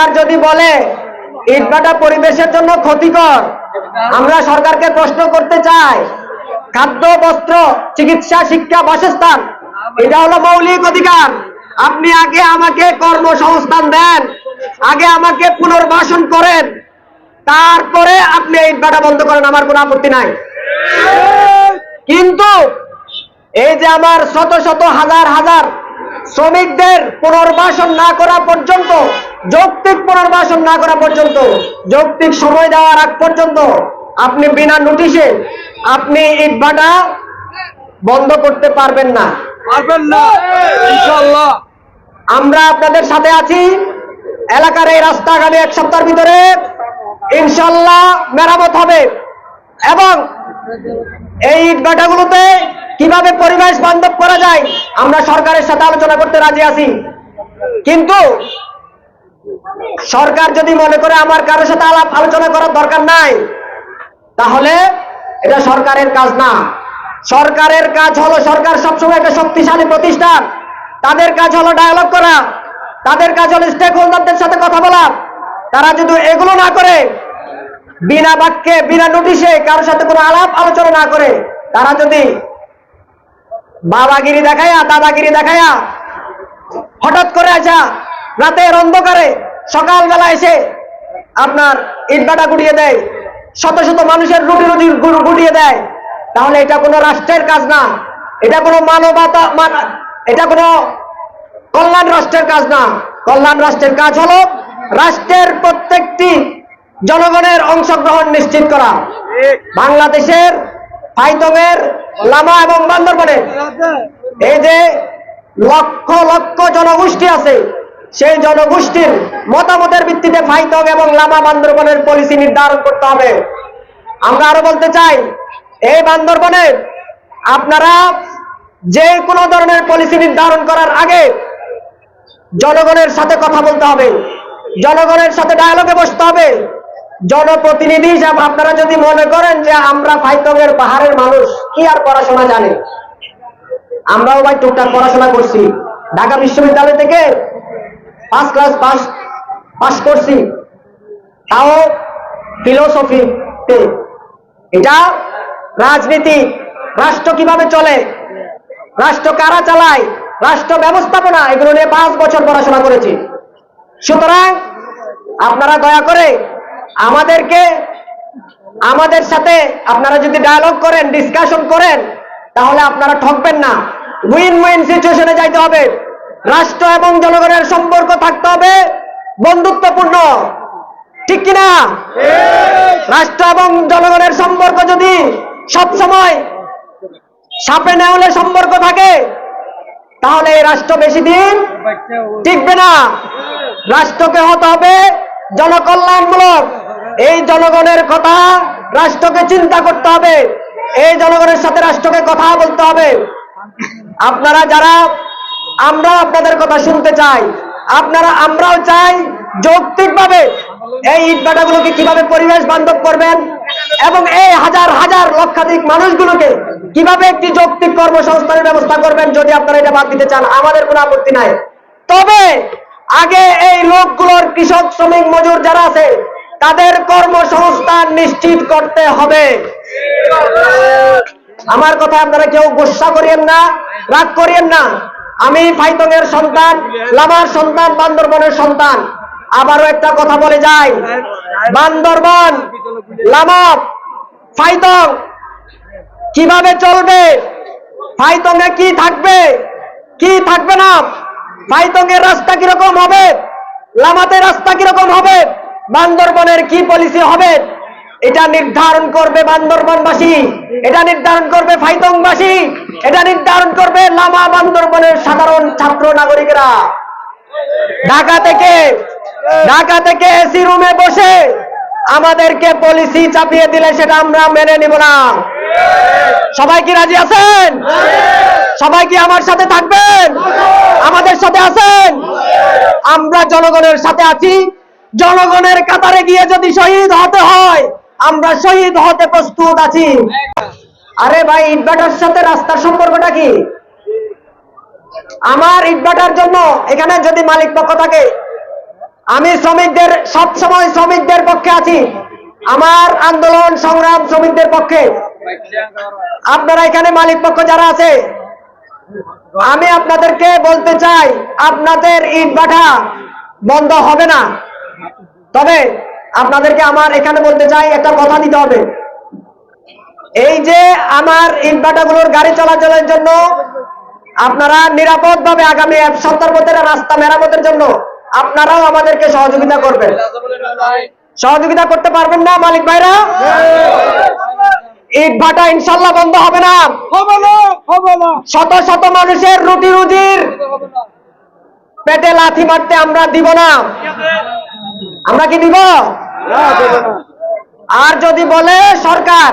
সরকার যদি বলে, ইটভাটা পরিবেশের জন্য ক্ষতিকর, আমরা সরকারকে প্রশ্ন করতে চাই, খাদ্য, বস্ত্র, চিকিৎসা, শিক্ষা, বাসস্থান, এটা হলো মৌলিক অধিকার। আপনি আগে আমাকে কর্মসংস্থান দেন, আগে আমাকে পুনর্বাসন করেন, তারপরে আপনি ইটভাটা বন্ধ করেন, আমার কোনো আপত্তি নাই। কিন্তু এই যে আমার শত শত হাজার হাজার শ্রমিকদের পুনর্বাসন না করা পর্যন্ত যৌক্তিক পুনর্বাসন না করা পর্যন্ত যৌক্তিক সময় দেওয়ার আগ পর্যন্ত আপনি বিনা নোটিশে আপনি ইটভাটা বন্ধ করতে পারবেন না। পারবেন না। ইনশাল্লাহ আমরা আপনাদের সাথে আছি। এলাকার এই রাস্তা আগামী এক সপ্তাহের ভিতরে ইনশাল্লাহ মেরামত হবে। এবং এই ইটভাটাগুলোতে কীভাবে পরিবেশ বান্ধব করা যায় আমরা সরকারের সাথে আলোচনা করতে রাজি আছি। কিন্তু সরকার যদি মনে করে আমার কারোর সাথে আলাপ আলোচনা করার দরকার নাই, তাহলে এটা সরকারের কাজ না। সরকারের কাজ হলো সরকার সবসময় একটা শক্তিশালী প্রতিষ্ঠান। তাদের কাজ হলো ডায়ালগ করা। তাদের কাজ হলো স্টেক হোল্ডারদের সাথে কথা বলা। তারা যদি এগুলো না করে, বিনা বাক্যে, বিনা নোটিশে কারোর সাথে কোনো আলাপ আলোচনা না করে, তারা যদি বাবাগিরি দেখায়া, দাদাগিরি দেখায়া, হঠাৎ করে আসা রাতের অন্ধকারে সকালবেলা এসে আপনার ইটবাটা গুটিয়ে দেয়, শত শত মানুষের রুটি রুটি গুটিয়ে দেয়। তাহলে এটা কোনো রাষ্ট্রের কাজ না। এটা কোনো মানবতা মান- এটা কোনো কল্যাণ রাষ্ট্রের কাজ না। কল্যাণ রাষ্ট্রের কাজ হলো রাষ্ট্রের প্রত্যেকটি জনগণের অংশগ্রহণ নিশ্চিত করা। বাংলাদেশের ফাইতমের লামা এবং বান্দরবনের এই যে লক্ষ লক্ষ জনগোষ্ঠী আছে সেই জনগোষ্ঠীর মতামতের ভিত্তিতে ফাইতং এবং লামা বান্দরবনের পলিসি নির্ধারণ করতে হবে। আমরা আরও বলতে চাই, এই বান্দরবনে আপনারা যে কোনো ধরনের পলিসি নির্ধারণ করার আগে জনগণের সাথে কথা বলতে হবে, জনগণের সাথে ডায়ালগে বসতে হবে। জনপ্রতিনিধি হিসাবে আপনারা যদি মনে করেন যে আমরা ফাইতংয়ের পাহাড়ের মানুষ, কি আর পড়াশোনা জানে? আমরাও ভাই টুকটাক পড়াশোনা করছি। ঢাকা বিশ্ববিদ্যালয় থেকে পাস ক্লাস পাস পাস করছি তাও ফিলোসফিতে এটা রাজনীতি, রাষ্ট্র কীভাবে চলে? রাষ্ট্র কারা চালায়? রাষ্ট্র ব্যবস্থাপনা, এগুলো নিয়ে পাঁচ বছর পড়াশোনা করেছি। সুতরাং আপনারা দয়া করে আমাদেরকে, আমাদের সাথে আপনারা যদি ডায়ালগ করেন ডিসকাশন করেন, তাহলে আপনারা ঠকবেন না। উইন উইন সিচুয়েশনে যাইতে হবে। রাষ্ট্র এবং জনগণের সম্পর্ক থাকতে হবে, বন্ধুত্বপূর্ণ। ঠিক কিনা? রাষ্ট্র এবং জনগণের সম্পর্ক যদি সব সময় সাপে নেওয়ালে সম্পর্ক থাকে, তাহলে এই রাষ্ট্র বেশি দিন টিকবে না। রাষ্ট্রকে হতে হবে জনকল্যাণমূলক। এই জনগণের কথা রাষ্ট্রকে চিন্তা করতে হবে। এই জনগণের সাথে রাষ্ট্রকে কথা বলতে হবে। আপনারা যারা আমরা আপনাদের কথা শুনতে চাই। আপনারা, আমরাও চাই যৌক্তিকভাবে এই ইটভাটাগুলোকে কীভাবে পরিবেশ বান্ধব করবেন এবং এই হাজার হাজার লক্ষাধিক মানুষগুলোকে কীভাবে একটি যৌক্তিক কর্মসংস্থানের ব্যবস্থা করবেন যদি আপনারা এটা বাদ দিতে চান, আমাদের কোনো আপত্তি নাই। তবে আগে এই লোকগুলোর কৃষক, শ্রমিক, মজুর যারা আছে, তাদের কর্মসংস্থান নিশ্চিত করতে হবে। আমার কথা আপনারা কেউ গোসা করিয়েন না, রাগ করিয়েন না। আমি ফাইতং এর সন্তান, লামার সন্তান, বান্দরবনের সন্তান। আবারও একটা কথা বলে যাই। বান্দরবন, লামা ফাইতং কীভাবে চলবে? ফাইতং এ কি থাকবে? কি থাকবে না? ফাইতং রাস্তা কীরকম হবে? লামাতে রাস্তা কীরকম হবে? বান্দরবনের কি পলিসি হবে? এটা নির্ধারণ করবে বান্দরবনবাসী, এটা নির্ধারণ করবে ফাইতংবাসী, এটা নির্ধারণ করবে লামা বান্দরবনের সাধারণ ছাত্র নাগরিকরা। ঢাকা থেকে ঢাকা থেকে এসি রুমে বসে আমাদেরকে পলিসি চাপিয়ে দিলে সেটা আমরা মেনে নিব না। সবাই কি রাজি আছেন? সবাই কি আমার সাথে থাকবেন? আমাদের সাথে আছেন? আমরা জনগণের সাথে আছি। জনগণের কাতারে গিয়ে যদি শহীদ হতে হয় আমরা শহীদ হতে প্রস্তুত আছি। আরে ভাই, ইটভাটার সাথে রাস্তার সম্পর্কটা কি? আমার ইটভাটার জন্য এখানে যদি মালিক পক্ষ থাকে, আমি শ্রমিকদের, সবসময় শ্রমিকদের পক্ষে আছি। আমার আন্দোলন, সংগ্রাম শ্রমিকদের পক্ষে। আপনারা এখানে মালিক পক্ষ যারা আছে, আমি আপনাদেরকে বলতে চাই, আপনাদের ইট ভাটা বন্ধ হবে না। তবে আপনাদেরকে আমার এখানে বলতে চাই একটা কথা দিতে হবে। এই যে আমার ইটভাটাগুলোর গাড়ি চলাচলের জন্য আপনারা নিরাপদ ভাবে আগামী এক সপ্তাহের মধ্যে রাস্তা মেরামতের জন্য আপনারাও আমাদেরকে সহযোগিতা করবেন। সহযোগিতা করতে পারবেন না মালিক ভাইরা? ইট ভাটা ইনশাল্লাহ বন্ধ হবে না। হবে না হবে না। শত শত মানুষের রুটি রুজির পেটে লাথি মারতে আমরা দিব না। আমরা কি দিব? আর যদি বলে সরকার